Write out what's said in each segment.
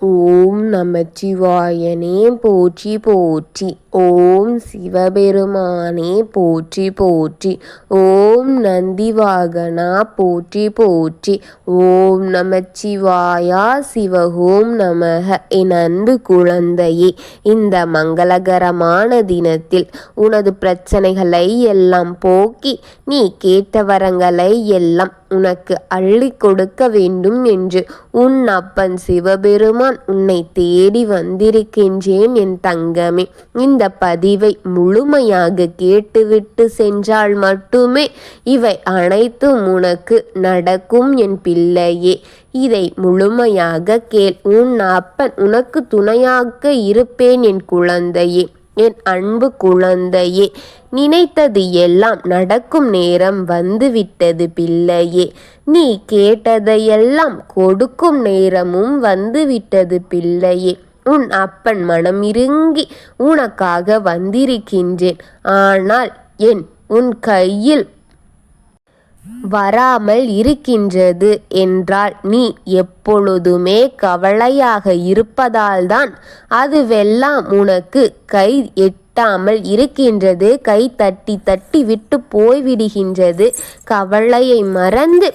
ஓம் நமச்சிவாயனே போற்றி போற்றி. ஓம் சிவபெருமானே போற்றி போற்றி. ஓம் நந்திவாகனா போற்றி போற்றி. ஓம் நமச்சிவாயா சிவஹோம் நமக. என் அன்பு குழந்தையே இந்த மங்களகரமான தினத்தில் உனது பிரச்சனைகளை எல்லாம் போக்கி நீ கேட்ட வரங்களை எல்லாம் உனக்கு அள்ளி கொடுக்க வேண்டும் என்று. உன் அப்பன் சிவபெருமான் உன்னை தேடி வந்திருக்கின்றேன் என் தங்கமே. இந்த பதிவை முழுமையாக கேட்டுவிட்டு சென்றால் மட்டுமே இவை அனைத்தும் உனக்கு நடக்கும் என் பிள்ளையே. இதை முழுமையாக கேள். உன் அப்பன் உனக்கு துணையாக இருப்பேன் என் குழந்தையே. என் அன்பு குழந்தையே நினைத்தது எல்லாம் நடக்கும் நேரம் வந்துவிட்டது பிள்ளையே. நீ கேட்டதையெல்லாம் கொடுக்கும் நேரமும் வந்துவிட்டது பிள்ளையே. உன் அப்பன் மனம் இறுங்கி உனக்காக வந்திருக்கின்றேன். ஆனால் என் உன் கையில் வராமல் இருக்கின்றது என்றால் நீ எப்பொழுதுமே கவலையாக இருப்பதால்தான் அதுவெல்லாம் உனக்கு கை எட்டாமல் இருக்கின்றது. கை தட்டி தட்டி விட்டு போய்விடுகின்றது. கவலையை மறந்து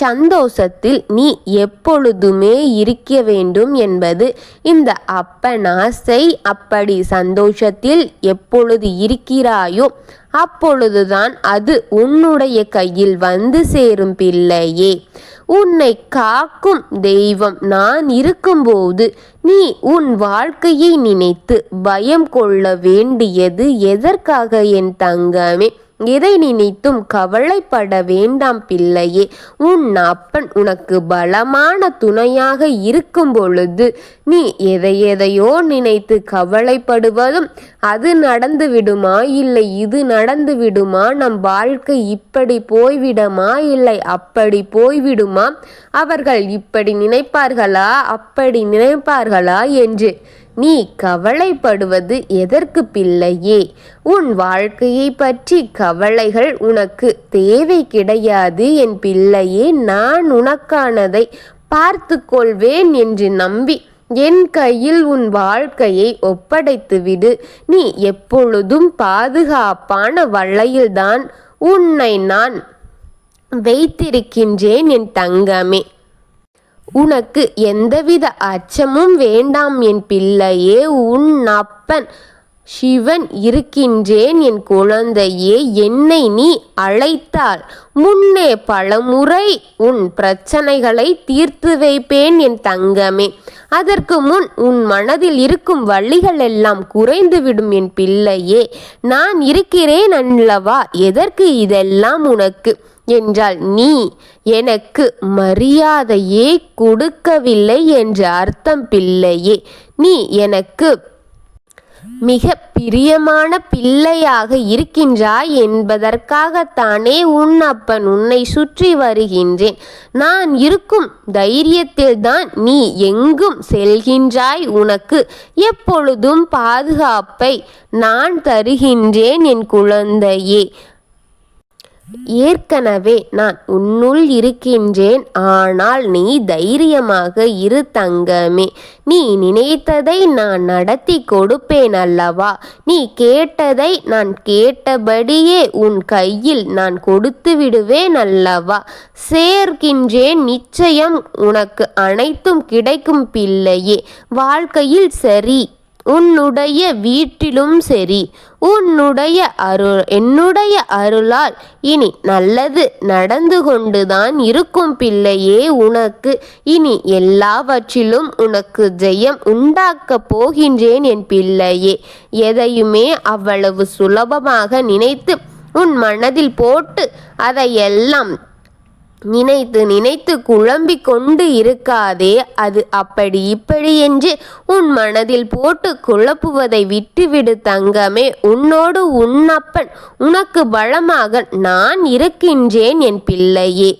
சந்தோஷத்தில் நீ எப்பொழுதுமே இருக்க வேண்டும் என்பது இந்த அப்பன் ஆசை. அப்படி சந்தோஷத்தில் எப்பொழுது இருக்கிறாயோ அப்பொழுதுதான் அது உன்னுடைய கையில் வந்து சேரும் பிள்ளையே. உன்னை காக்கும் தெய்வம் நான் இருக்கும்போது நீ உன் வாழ்க்கையை நினைத்து பயம் கொள்ள வேண்டியது எதற்காக என் தங்கமே? எதை நினைத்தும் கவலைப்பட வேண்டாம் பிள்ளையே. உன் அப்பன் உனக்கு பலமான துணையாக இருக்கும் பொழுது நீ எதை எதையோ நினைத்து கவலைப்படுவதும் அது நடந்து விடுமா இல்லை இது நடந்து விடுமா நம் வாழ்க்கை இப்படி போய்விடுமா இல்லை அப்படி போய்விடுமா? அவர்கள் இப்படி நினைப்பார்களா? அப்படி நினைப்பார்களா? என்று நீ கவலைப்படுவது எதற்கு பிள்ளையே? உன் வாழ்க்கையை பற்றி கவலைகள் உனக்கு தேவை கிடையாது என் பிள்ளையே நான் உனக்கானதை பார்த்து கொள்வேன் என்று நம்பி என் கையில் உன் வாழ்க்கையை ஒப்படைத்துவிடு. நீ எப்பொழுதும் பாதுகாப்பான வள்ளையில்தான் உன்னை நான் வைத்திருக்கின்றேன் என் தங்கமே. உனக்கு எந்தவித அச்சமும் வேண்டாம் என் பிள்ளையே உன் அப்பன் சிவன் இருக்கின்றேன் என் குழந்தையே என்னை நீ அழைத்தால் முன்னே பலமுறை உன் பிரச்சனைகளை தீர்த்து வைப்பேன் என் தங்கமே. அதற்கு முன் உன் மனதில் இருக்கும் வழிகள் எல்லாம் குறைந்துவிடும் என் பிள்ளையே. நான் இருக்கிறேன் அல்லவா? எதற்கு இதெல்லாம் உனக்கு? என்றால் நீ எனக்கு மரியாதையே கொடுக்கவில்லை என்ற அர்த்தம் பிள்ளையே. நீ எனக்கு மிக பிரியமான பிள்ளையாக இருக்கின்றாய் என்பதற்காகத்தானே உன் அப்பன் உன்னை சுற்றி வருகின்றேன். நான் இருக்கும் தைரியத்தில்தான் நீ எங்கும் செல்கின்றாய். உனக்கு எப்பொழுதும் பாதுகாப்பை நான் தருகின்றேன் என் குழந்தையே. ஏற்கனவே நான் உன்னுள் இருக்கின்றேன் ஆனால் நீ தைரியமாக இரு தங்கமே. நீ நினைத்ததை நான் நடத்தி கொடுப்பேன் அல்லவா? நீ கேட்டதை நான் கேட்டபடியே உன் கையில் நான் கொடுத்து விடுவேன் அல்லவா? சேர்க்கின்றேன் நிச்சயம் உனக்கு அனைத்தும் கிடைக்கும் பிள்ளையே. வாழ்க்கையில் சரி உன்னுடைய வீட்டிலும் சரி உன்னுடைய அருள் என்னுடைய அருளால் இனி நல்லது நடந்து கொண்டுதான் இருக்கும் பிள்ளையே உனக்கு. இனி எல்லாவற்றிலும் உனக்கு ஜெயம் உண்டாக்கப் போகின்றேன் என் பிள்ளையே. எதையுமே அவ்வளவு சுலபமாக நினைத்து உன் மனதில் போட்டு அதையெல்லாம் நினைத்து நினைத்து குழம்பிக் கொண்டு இருக்காதே அது அப்படி இப்படி என்று உன் மனதில் போட்டு குழப்புவதை விட்டுவிடு தங்கமே. உன்னோடு உன்னப்பன் உனக்கு பலமாக நான் இருக்கின்றேன் என் பிள்ளையே.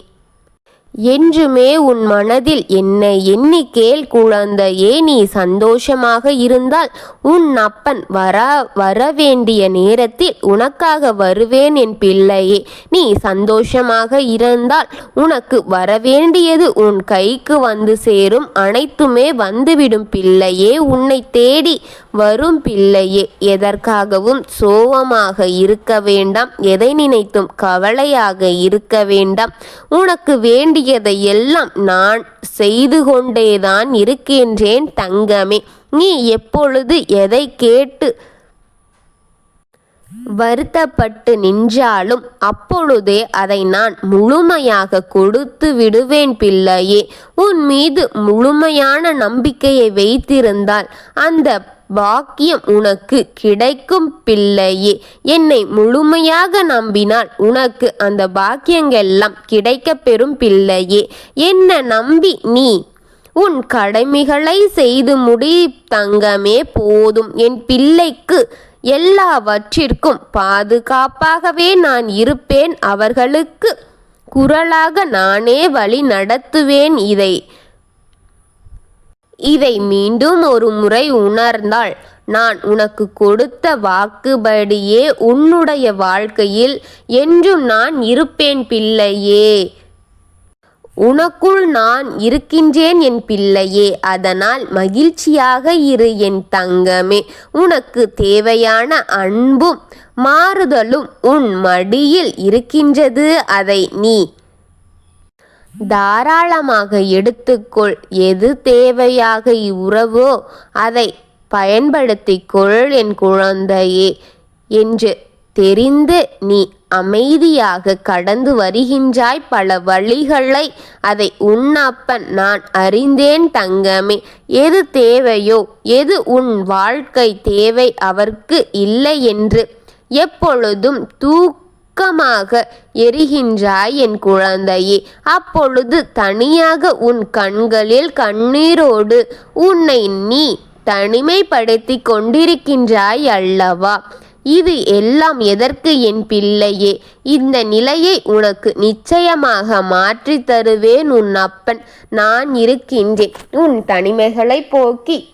என்றுமே உன் மனதில் என்னை எண்ணி கேள் குழந்தையே நீ சந்தோஷமாக இருந்தால் உன் அப்பன் வர வரவேண்டிய நேரத்தில் உனக்காக வருவேன் என் பிள்ளையே. நீ சந்தோஷமாக இருந்தால் உனக்கு வரவேண்டியது உன் கைக்கு வந்து சேரும். அனைத்துமே வந்துவிடும் பிள்ளையே. உன்னை தேடி வரும் பிள்ளையே. எதற்காகவும் சோகமாக இருக்க வேண்டாம். எதை நினைத்தும் கவலையாக இருக்க வேண்டாம். உனக்கு வேண்டிய எல்லாம் நான் செய்து கொண்டேதான் இருக்கின்றேன் தங்கமே. நீ எப்பொழுது எதை கேட்டு வருத்தப்பட்டு நின்றாலும் அப்பொழுதே அதை நான் முழுமையாக கொடுத்து விடுவேன் பிள்ளையே. உன் மீது முழுமையான நம்பிக்கையை வைத்திருந்தால் அந்த பாக்கியம் உனக்கு கிடைக்கும் பிள்ளையே. என்னை முழுமையாக நம்பினால் உனக்கு அந்த பாக்கியங்கள்லாம் கிடைக்க பெறும் பிள்ளையே. என்ன நம்பி நீ? உன் கடமைகளை செய்து முடி தங்கமே போதும். என் பிள்ளைக்கு எல்லாவற்றிற்கும் பாதுகாப்பாகவே நான் இருப்பேன். அவர்களுக்கு குரலாக நானே வழி நடத்துவேன் இதை. இதை மீண்டும் ஒரு முறை உணர்ந்தால் நான் உனக்கு கொடுத்த வாக்குபடியே உன்னுடைய வாழ்க்கையில் என்றும் நான் இருப்பேன் பிள்ளையே. உனக்குள் நான் இருக்கின்றேன் என் பிள்ளையே. அதனால் மகிழ்ச்சியாக இரு என் தங்கமே. உனக்கு தேவையான அன்பும் மாறுதலும் உன் மடியில் இருக்கின்றது. அதை நீ தாராளமாக எடுத்துக்கொள். எது தேவையாக இவ்வுறவோ அதை பயன்படுத்திக்கொள் என் குழந்தையே என்று தெரிந்து நீ அமைதியாக கடந்து வருகின்றாய். பல வழிகளை அதை உன்னப்பன் நான் அறிந்தேன் தங்கமே. எது தேவையோ எது உன் வாழ்க்கை தேவை அவர்க்கு இல்லை என்று எப்பொழுதும் தூக் துக்கமாக எரிகின்றாய் என் குழந்தையே. அப்பொழுது தனியாக உன் கண்களில் கண்ணீரோடு உன்னை நீ தனிமைப்படுத்தி கொண்டிருக்கின்றாய் அல்லவா? இது எல்லாம் எதற்கு என் பிள்ளையே? இந்த நிலையை உனக்கு நிச்சயமாக மாற்றி தருவேன் உன் அப்பன். நான் இருக்கின்றேன். உன் தனிமைகளை போக்கி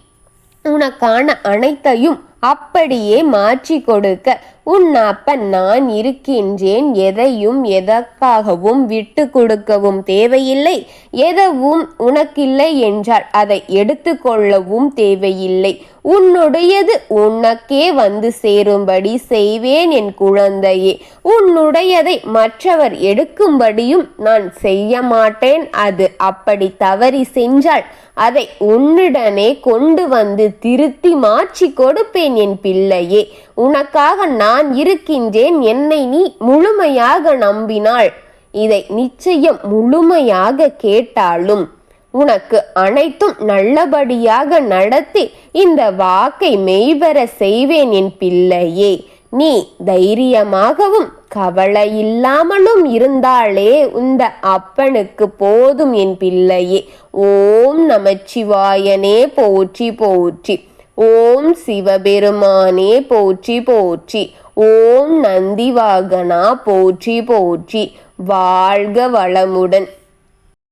உனக்கான அனைத்தையும் அப்படியே மாற்றி கொடுக்க உன் அப்பன் நான் இருக்கின்றேன் எதையும் எதற்காகவும் விட்டு கொடுக்கவும் தேவையில்லை எதவும் உனக்கில்லை என்றால் அதை எடுத்துக்கொள்ளவும் தேவையில்லை. உன்னுடையது உனக்கே வந்து சேரும்படி செய்வேன் என் குழந்தையே. உன்னுடையதை மற்றவர் எடுக்கும்படியும் நான் செய்ய மாட்டேன் அது அப்படி தவறி செஞ்சால் அதை உன்னுடனே கொண்டு வந்து திருத்தி மாற்றி கொடுப்பேன். என் பிள்ளையே உனக்காக நான் இருக்கின்றேன் என்னை நீ முழுமையாக நம்பினாள். இதை நிச்சயம் முழுமையாக கேட்டாலும் உனக்கு அனைத்தும் நல்லபடியாக நடத்தி இந்த வாக்கை மெய்வர செய்வேன் என் பிள்ளையே. நீ தைரியமாகவும் கவலை இல்லாமலும் இருந்தாலே உந்த அப்பனுக்கு போதும் என் பிள்ளையே. ஓம் நமச்சிவாயனே போற்றி போற்றி. ஓம் சிவபெருமானே போற்றி போற்றி. ஓம் நந்திவாகனா போற்றி போற்றி. வாழ்க வளமுடன்.